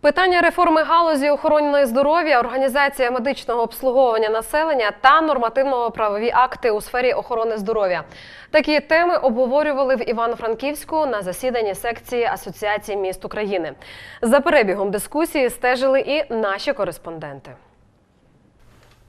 Питання реформи галузі охорони здоров'я, організація медичного обслуговування населення та нормативно-правові акти у сфері охорони здоров'я. Такі теми обговорювали в Івано-Франківську на засіданні секції Асоціації міст України. За перебігом дискусії стежили і наші кореспонденти.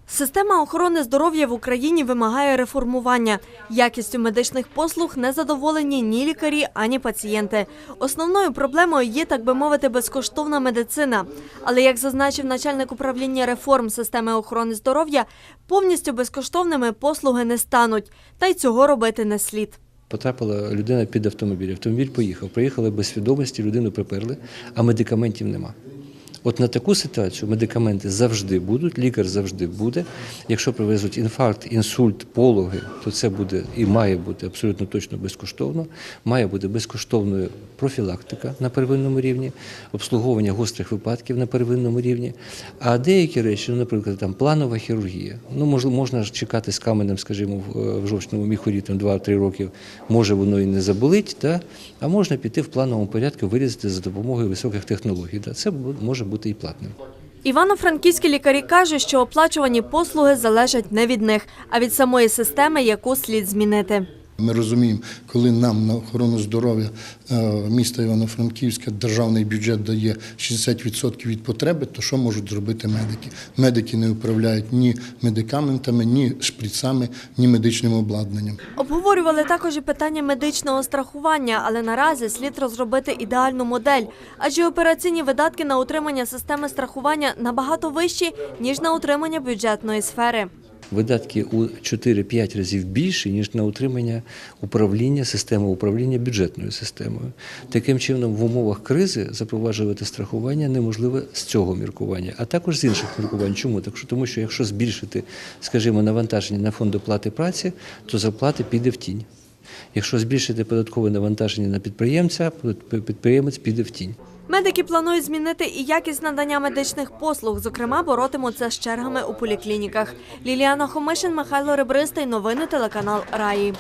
Система охорони здоров'я в Україні вимагає реформування. Якістю медичних послуг не задоволені ні лікарі, ані пацієнти. Основною проблемою є, так би мовити, безкоштовна медицина. Але як зазначив начальник управління реформ системи охорони здоров'я, повністю безкоштовними послуги не стануть, та й цього робити не слід. Потрапила людина під автомобіль. Автомобіль поїхав. Приїхали без свідомості, людину приперли, а медикаментів нема. От на таку ситуацію медикаменти завжди будуть, лікар завжди буде. Якщо привезуть інфаркт, інсульт, пологи, то це буде і має бути абсолютно точно безкоштовно. Має бути безкоштовною профілактика на первинному рівні, обслуговування гострих випадків на первинному рівні. А деякі речі, ну, наприклад, там планова хірургія. Ну, можна ж чекати з каменем, скажімо, в, в жовчному міхурі там 2-3 роки, може воно і не заболить, та? а можна піти в плановому порядку вирізати за допомогою високих технологій. Та? Це може бути і платним. Івано-франківські лікарі кажуть, що оплачувані послуги залежать не від них, а від самої системи, яку слід змінити. Ми розуміємо, коли нам на охорону здоров'я е, міста Івано-Франківська державний бюджет дає 60% від потреби, то що можуть зробити медики? Медики не управляють ні медикаментами, ні шприцами, ні медичним обладнанням. Обговорювали також і питання медичного страхування, але наразі слід розробити ідеальну модель, адже операційні видатки на утримання системи страхування набагато вищі ніж на утримання бюджетної сфери. Видатки у 4-5 разів більші, ніж на утримання управління, системи управління бюджетною системою. Таким чином, в умовах кризи запроваджувати страхування неможливо з цього міркування, а також з інших міркувань. Чому? Так що, тому що якщо збільшити, скажімо, навантаження на фонд оплати праці, то зарплати піде в тінь. Якщо збільшити податкове навантаження на підприємця, підприємець піде в тінь. Медики планують змінити і якість надання медичних послуг, зокрема, боротимуться з чергами у поліклініках. Ліліана Хомишин, Михайло Ребристий. Новини телеканал Раї.